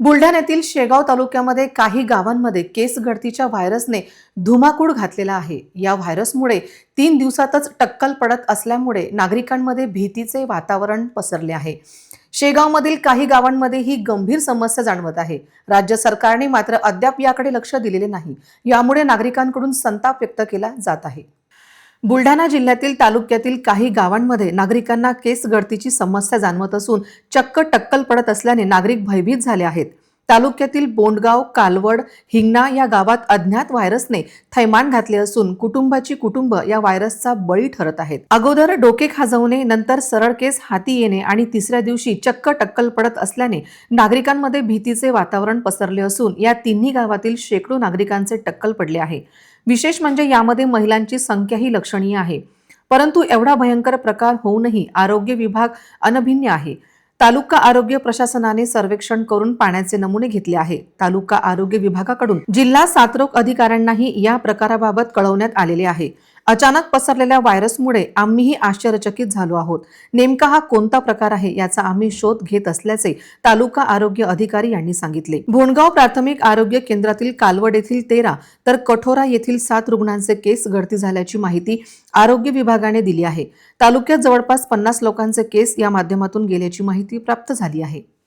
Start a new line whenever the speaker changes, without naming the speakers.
बुलढाण्यातील शेगाव तालुक्यामध्ये काही गावांमध्ये केस गळतीच्या व्हायरसने धुमाकूळ घातलेला आहे. या व्हायरसमुळे तीन दिवसातच टक्कल पडत असल्यामुळे नागरिकांमध्ये भीतीचे वातावरण पसरले आहे. शेगावमधील काही गावांमध्ये ही गंभीर समस्या जाणवत आहे. राज्य सरकारने मात्र अद्याप याकडे लक्ष दिलेले नाही. यामुळे नागरिकांकडून संताप व्यक्त केला जात आहे. बुलढाणा जिल्ह्यातील तालुक्यातील काही गावांमध्ये नागरिकांना केस गळतीची समस्या जाणवत असून चक्क टक्कल पडत असल्याने नागरिक भयभीत झाले आहेत. तालुक्यातील बोंडगाव कालवड हिंगणा या गावात अज्ञात व्हायरसने थैमान घातले असून कुटुंबाची कुटुंब या व्हायरसचा बळी ठरत आहेत. अगोदर डोके खाजवणे नंतर सरळ केस हाती येणे आणि तिसऱ्या दिवशी चक्क टक्कल पडत असल्याने नागरिकांमध्ये भीतीचे वातावरण पसरले असून या तिन्ही गावातील शेकडो नागरिकांचे टक्कल पडले आहे. विशेष म्हणजे यामध्ये महिलांची संख्याही लक्षणीय आहे. परंतु एवढा भयंकर प्रकार होऊनही आरोग्य विभाग अनभिन्न आहे. तालुका आरोग्य प्रशासनाने सर्वेक्षण करून पाण्याचे नमुने घेतले आहे. तालुका आरोग्य विभागाकडून जिल्हा साथरोग अधिकाऱ्यांनाही या प्रकाराबाबत कळवण्यात आलेले आहे. अचानक पसरलेल्या व्हायरसमुळे आम्हीही आश्चर्यचकित झालो आहोत. नेमका हा कोणता प्रकार आहे याचा आम्ही शोध घेत असल्याचे तालुका आरोग्य अधिकारी यांनी सांगितले. भोणगाव प्राथमिक आरोग्य केंद्रातील कालवड येथील तेरा तर कठोरा येथील सात रुग्णांचे केस गळती झाल्याची माहिती आरोग्य विभागाने दिली आहे. तालुक्यात जवळपास पन्नास लोकांचे केस या माध्यमातून गेल्याची माहिती प्राप्त झाली आहे.